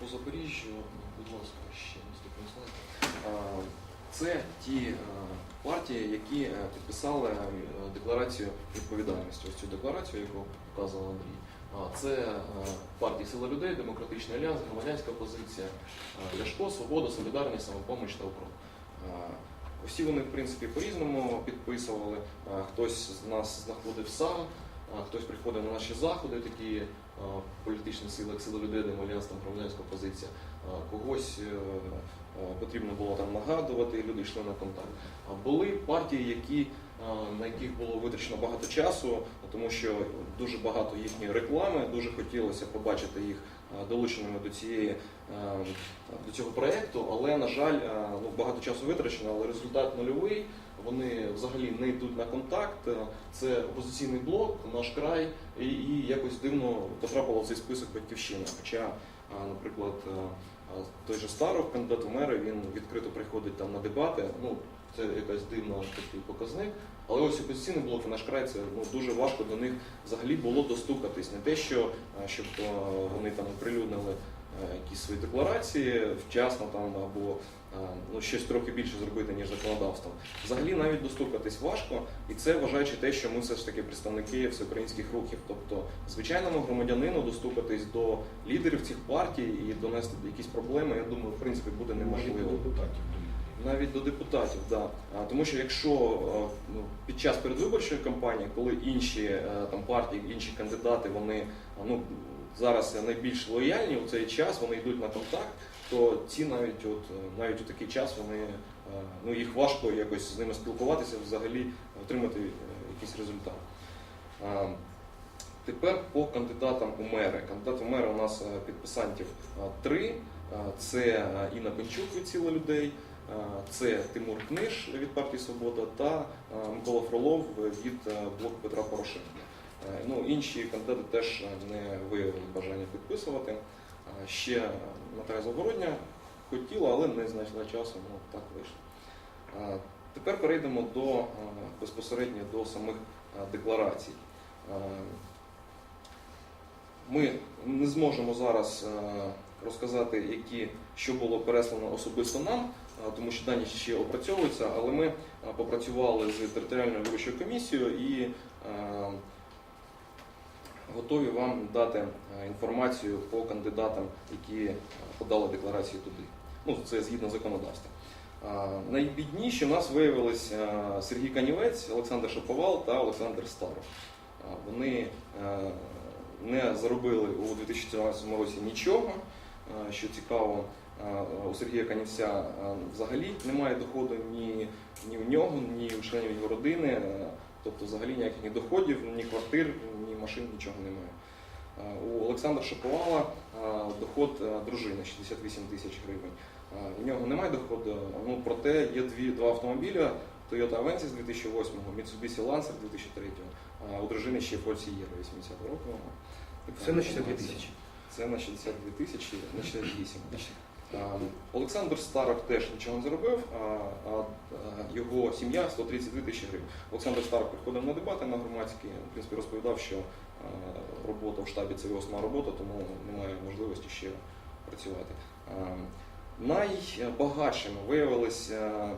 По Запоріжжю, будь ласка, ще наступний слайд. Це ті е, партії, які е, підписали е, декларацію відповідальності. Ось цю декларацію, яку показував Андрій. Це партії Сила людей, Демократичний альянс, громадянська опозиція, е, Ляшко, Свобода, Солідарність, Самопоміч та. А, Всі вони, в принципі, по-різному підписували. Хтось з нас знаходив сам, хтось приходив на наші заходи, такі політичні сили, як Сила людини, Альянс, там громадянська позиція. Когось е, е, потрібно було там нагадувати, і люди йшли на контакт. А були партії, які, на яких було витрачено багато часу, тому що дуже багато їхньої реклами, дуже хотілося побачити їх долученими до цієї е, до цього проєкту, але на жаль, е, ну, багато часу витрачено, але результат нульовий. Вони взагалі не йдуть на контакт. Е, Це опозиційний блок, наш край, і, і якось дивно потрапило в цей список батьківщина. Хоча, е, наприклад, е, е, той же Старов, кандидат у мери, він відкрито приходить там на дебати. Ну, це якась дивна такий показник. Але ось опозиційний блок і наш край це ну, дуже важко до них взагалі було достукатись. Не те, що е, щоб е, вони там оприлюднили е, якісь свої декларації вчасно там або ну, щось трохи більше зробити, ніж законодавством. Взагалі навіть достукатись важко, і це вважаючи те, що ми все ж таки представники всеукраїнських рухів. Тобто, звичайному громадянину достукатись до лідерів цих партій і донести якісь проблеми, я думаю, в принципі, буде неможливо. Навіть до депутатів, да. Тому що якщо е, ну, під час передвиборчої кампанії, коли інші е, там партії, інші кандидати, вони ну, зараз найбільш лояльні у цей час, вони йдуть на контакт, то ці навіть от е, навіть у такий час вони ну їх важко якось з ними спілкуватися, взагалі отримати якийсь результат. Тепер по кандидатам у мери. Кандидат у мери у нас підписантів три. Це е, Інна Пенчук від «Сила людей, це Тимур Книж від партії Свобода та е, Микола Фролов від е, блоку Петра Порошенка. Ну, інші кандидати теж не виявили бажання підписувати. Ще Наталя Завгородня хотіла, але не знайшла часу, ну так вийшло. Тепер перейдемо до безпосередньо до самих декларацій. Ми не зможемо зараз розказати, які, що було переслано особисто нам, тому що дані ще опрацьовуються, але ми попрацювали з територіальною виборчою комісією і готові вам дати інформацію по кандидатам, які подали декларації туди. Ну, це згідно законодавства. Найбідніші у нас виявились е, Сергій Канівець, Олександр Шаповал та Олександр Старов. Вони не заробили у 2014 році нічого. Е, Що цікаво, е, у Сергія Канівця е, взагалі немає доходу ні, ні в нього, ні у членів його родини. Тобто взагалі ніяких ні доходів, ні квартир, ні машин, нічого немає. У Олександра Шаповала доход дружини 68 тисяч гривень. У нього немає доходу, ну проте є дві, два автомобіля. Toyota Avensis 2008, Mitsubishi Lancer 2003, а у дружини ще Ford Sierra 80 року. Це на 62 тисячі. Це на 62 тисячі, на 68. Олександр Старок теж нічого не заробив, а, його сім'я 132 тисячі гривень. Олександр Старок приходив на дебати на громадські, в принципі, розповідав, що робота в штабі це його сама робота, тому немає можливості ще працювати. Найбагатшими виявилися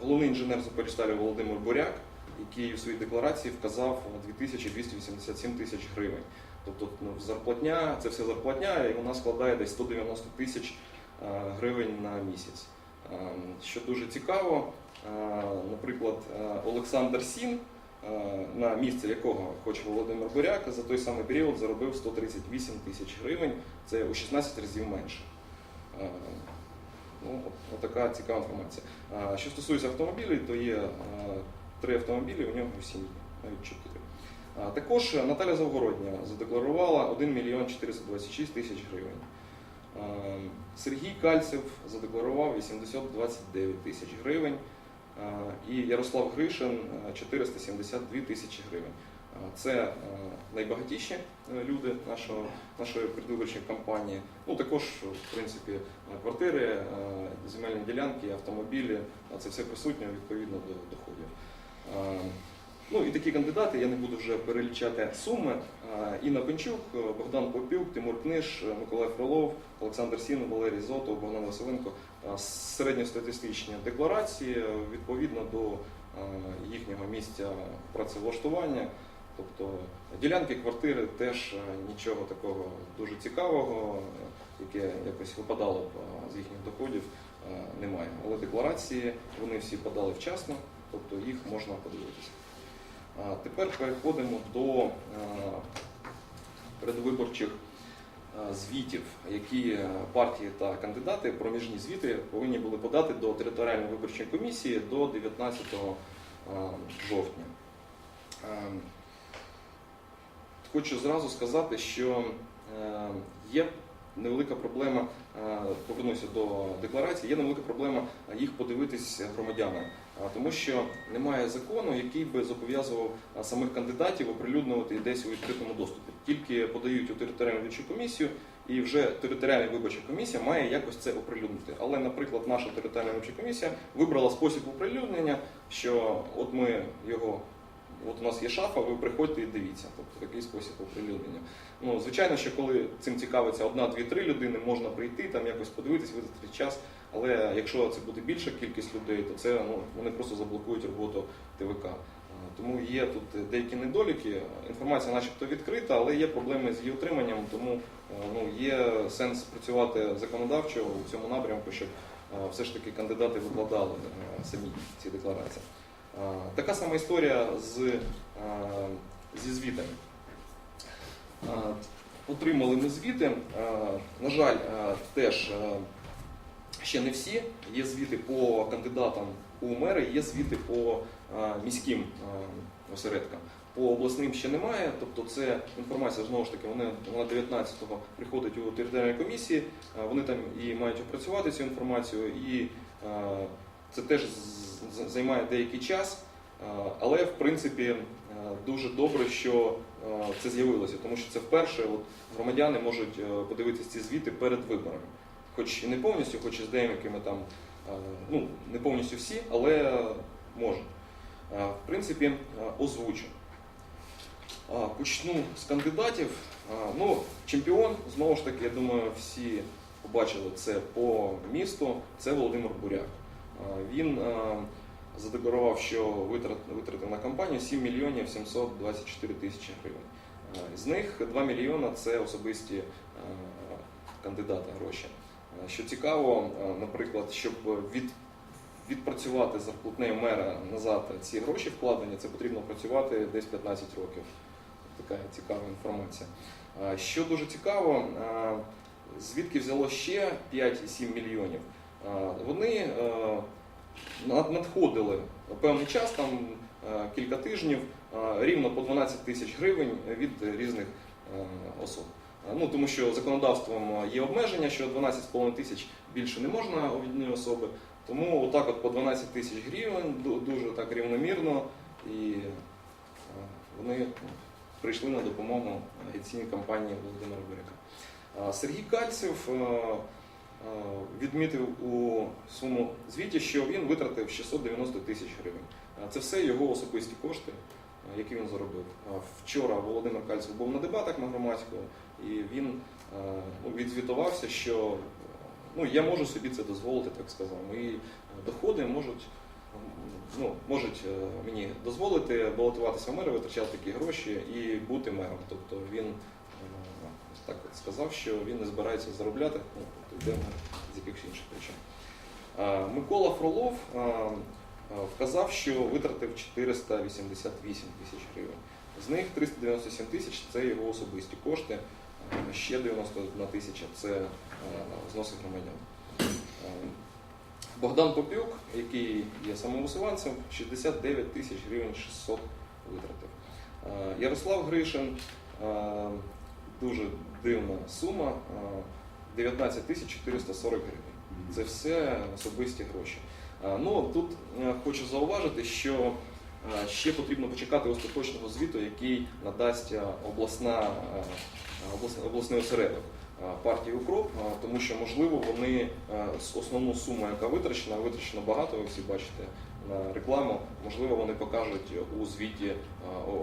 головний інженер Запоріжсталі Володимир Буряк, який у своїй декларації вказав 2287 тисяч гривень. Тобто ну, зарплатня, це все зарплатня, і вона складає десь 190 тисяч е, гривень на місяць. Е, Що дуже цікаво, е, наприклад, Олександр Сін, на місце якого хоче Володимир Буряк, за той самий період заробив 138 тисяч гривень, це у 16 разів менше. Ну, от, от цікава інформація. Що стосується автомобілів, то є три автомобілі, у нього в сім'ї, навіть чотири. Також Наталя Завгородня задекларувала 1 мільйон 426 тисяч гривень. Сергій Кальцев задекларував 829 тисяч гривень. І Ярослав Гришин е, 472 тисячі гривень. Це найбагатіші е, люди нашого, нашої предвиборчої кампанії. Ну також, в принципі, квартири, земельні ділянки, автомобілі, це все присутнє відповідно до доходів. Ну і такі кандидати, я не буду вже перелічати суми, Інна Пенчук, е, Богдан Попюк, Тимур Книж, е, Миколай Фролов, Олександр Сін, Валерій Зотов, Богдан Василенко середньостатистичні декларації е, відповідно до їхнього місця працевлаштування. Тобто ділянки, квартири теж нічого такого дуже цікавого, яке якось випадало б з їхніх доходів, немає. Але декларації вони всі подали вчасно, тобто їх можна подивитися. Тепер переходимо до е, передвиборчих е, звітів, які партії та кандидати проміжні звіти повинні були подати до територіальної виборчої комісії до 19 е, жовтня. Хочу зразу сказати, що є невелика проблема, повернуся до декларації, є невелика проблема їх подивитись громадянам, тому що немає закону, який би зобов'язував самих кандидатів оприлюднювати десь у відкритому доступі. Тільки подають у територіальну виборчу комісію, і вже територіальна виборча комісія має якось це оприлюднити. Але, наприклад, наша територіальна виборча комісія вибрала спосіб оприлюднення, що от ми його. От у нас є шафа, ви приходьте і дивіться, тобто такий спосіб оприлюднення. Ну, звичайно, що коли цим цікавиться одна, дві, три людини, можна прийти, там якось подивитись, витратити час. Але якщо це буде більша кількість людей, то це ну, вони просто заблокують роботу ТВК. Тому є тут деякі недоліки. Інформація, начебто, відкрита, але є проблеми з її утриманням, тому ну, є сенс працювати законодавчо у цьому напрямку, щоб все ж таки кандидати викладали самі ці декларації. Така сама історія з, е, зі звітами. Отримали ми звіти. На жаль, теж ще не всі. Є звіти по кандидатам у мери, є звіти по міським осередкам. По обласним ще немає, тобто це інформація знову ж таки, вона 19-го приходить у територіальні комісії, вони там і мають опрацювати цю інформацію, і це теж займає деякий час. Е, Але в принципі е, дуже добре, що е, це з'явилося, тому що це вперше от, громадяни можуть подивитися ці звіти перед виборами. Хоч і не повністю, хоч і з деякими там, ну не повністю всі, але можуть. В принципі, озвучу. Почну з кандидатів. Ну, чемпіон, знову ж таки, я думаю, всі побачили це по місту. Це Володимир Буряк. Він задекларував, що витратив на кампанію 7 мільйонів 724 тисячі гривень. З них 2 мільйона це особисті кандидата гроші. Що цікаво, наприклад, щоб від, відпрацювати зарплатнею мера назад ці гроші вкладені, це потрібно працювати десь 15 років. Така цікава інформація. Що дуже цікаво, звідки взяло ще 5,7 мільйонів? Вони е, надходили певний час, там е, кілька тижнів, рівно по 12 тисяч гривень від різних е, особ. Ну, тому що законодавством є обмеження, що 12,5 тисяч більше не можна у однієї особи. Тому отак от по 12 тисяч гривень дуже так рівномірно і вони прийшли на допомогу агітаційній кампанії Володимира Буряка. Сергій Кальцев е, відмітив у своєму звіті, що він витратив 690 тисяч гривень. Е, Це все його особисті кошти, е, які він заробив. Е, Вчора Володимир Кальцев був на дебатах на громадському, і він е, ну, відзвітувався, що е, ну, я можу собі це дозволити, так сказав. Мої е, доходи можуть, ну, можуть е, мені дозволити балотуватися в мери, витрачати такі гроші і бути мером. Тобто він е, так от сказав, що він не збирається заробляти, ну, тобто йде з якихось інших причин. Микола Фролов вказав, що витратив 488 тисяч гривень. З них 397 тисяч це його особисті кошти, ще 91 тисяча це взноси громадян. Богдан Попюк, який є самовисуванцем, 69 тисяч гривень 600 витратив. Ярослав Гришин, дуже дивна сума, е, 19 440 гривень. Це все особисті гроші. Е, Ну, тут е, хочу зауважити, що е, ще потрібно почекати остаточного звіту, який надасть е, обласна, е, обласний, осередок е, партії Укроп, е, тому що, можливо, вони е, основну суму, яка витрачена, витрачено багато, ви всі бачите, на рекламу, можливо, вони покажуть у звіті е,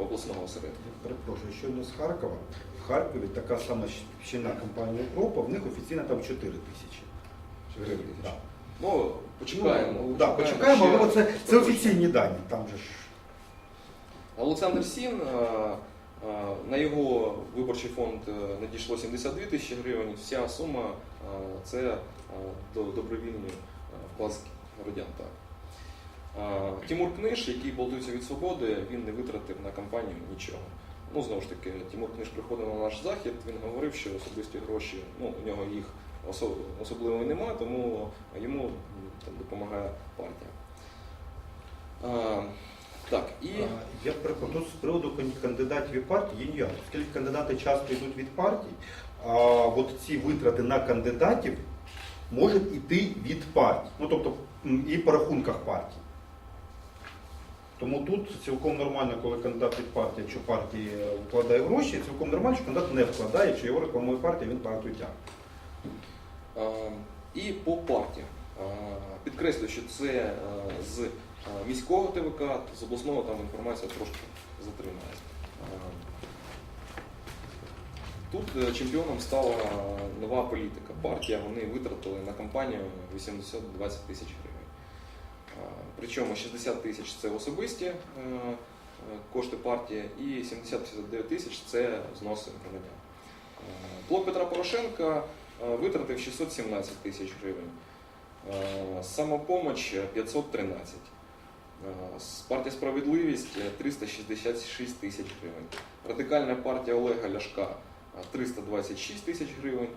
обласного осередку. Перепрошую, щойно з Харкова. В Харкові така сама щільна компанія Європа, в них офіційно там 4 тисячі. 4 тисячі. Да. Ну, почекаємо. Ну, да, почекаємо, але це, це офіційні дані. Там же ж Олександр Сін, е, е, на його виборчий фонд е, надійшло 72 тисячі гривень. Вся сума це до- добровільні е, громадян. Тимур Книж, який балдується від свободи, він не витратив на кампанію нічого. Ну, знову ж таки, Тимур Книж приходив на наш захід, він говорив, що особисті гроші, ну, у нього їх особливо немає, тому йому там, допомагає партія. Е, Так, і Я перепрошую, з приводу кандидатів і партій є нюанс. Оскільки кандидати часто йдуть від партій, а от ці витрати на кандидатів можуть йти від партій. Ну тобто і по рахунках партій. Тому тут цілком нормально, коли кандидат від партії, якщо партія вкладає гроші, цілком нормально, що кандидат не вкладає, якщо його рекламує партія, він партію тягне. Е, І по партіях. Е, Підкреслю, що це е, з е, міського ТВК, з обласного там інформація трошки затримає. Е, Тут е, чемпіоном стала нова політика. Партія вони витратили на кампанію 820 тисяч гривень. Е, Причому 60 тисяч це особисті е, е, кошти партії і 70-59 тисяч це зноси громадян. Е, Блок Петра Порошенка е, витратив 617 тисяч гривень. Е, Самопомоч е, 513. Е, Партія Справедливість е, 366 тисяч гривень. Радикальна партія Олега Ляшка е, 326 тисяч гривень.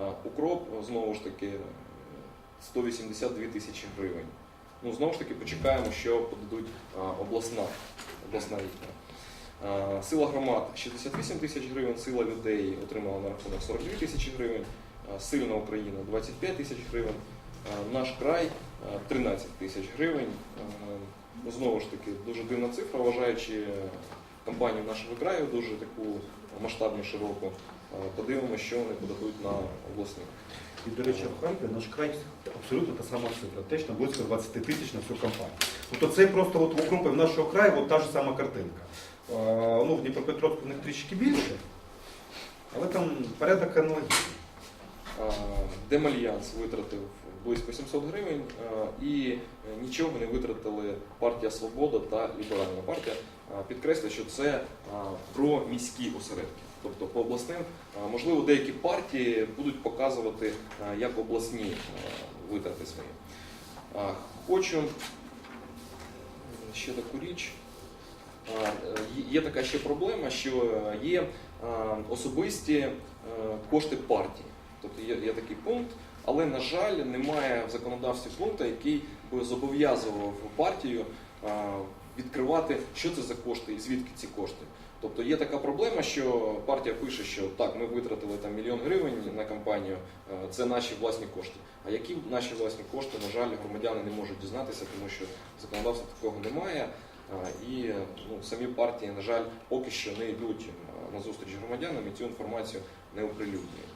Е, Укроп е, знову ж таки е, 182 тисячі гривень. Ну, знову ж таки, почекаємо, що подадуть е, обласна, обласна. Е, Сила громад 68 тисяч гривень, сила людей отримала на рахунок 42 тисячі гривень, Е, сильна Україна 25 тисяч гривень, Е, наш край е, 13 тисяч гривень. Е, ну, Знову ж таки, дуже дивна цифра, вважаючи е, кампанію нашого краю, дуже таку масштабну, широку. Е, Подивимося, що вони подадуть на обласні. І, до речі, в Харкові наш край абсолютно та сама цифра, теж на близько 20 тисяч на всю компанію. Тобто це просто от в окрупі нашого краю от та ж сама картинка. А, ну, в Дніпропетровську в них трішки більше, але там порядок аналогічний. Е, Демальянс витратив близько 700 гривень е, і е, нічого не витратили партія Свобода та Ліберальна партія. Підкреслю, що це про міські осередки. Тобто по обласним, можливо, деякі партії будуть показувати як обласні е, витрати свої. Хочу ще таку річ. Є така ще проблема, що є особисті кошти партії. Тобто є такий пункт, але, на жаль, немає в законодавстві пункту, який би зобов'язував партію відкривати, що це за кошти і звідки ці кошти. Тобто є така проблема, що партія пише, що так, ми витратили там мільйон гривень на кампанію, це наші власні кошти. А які наші власні кошти, на жаль, громадяни не можуть дізнатися, тому що законодавства такого немає. І ну, самі партії, на жаль, поки що не йдуть на зустріч громадянам і цю інформацію не оприлюднюють.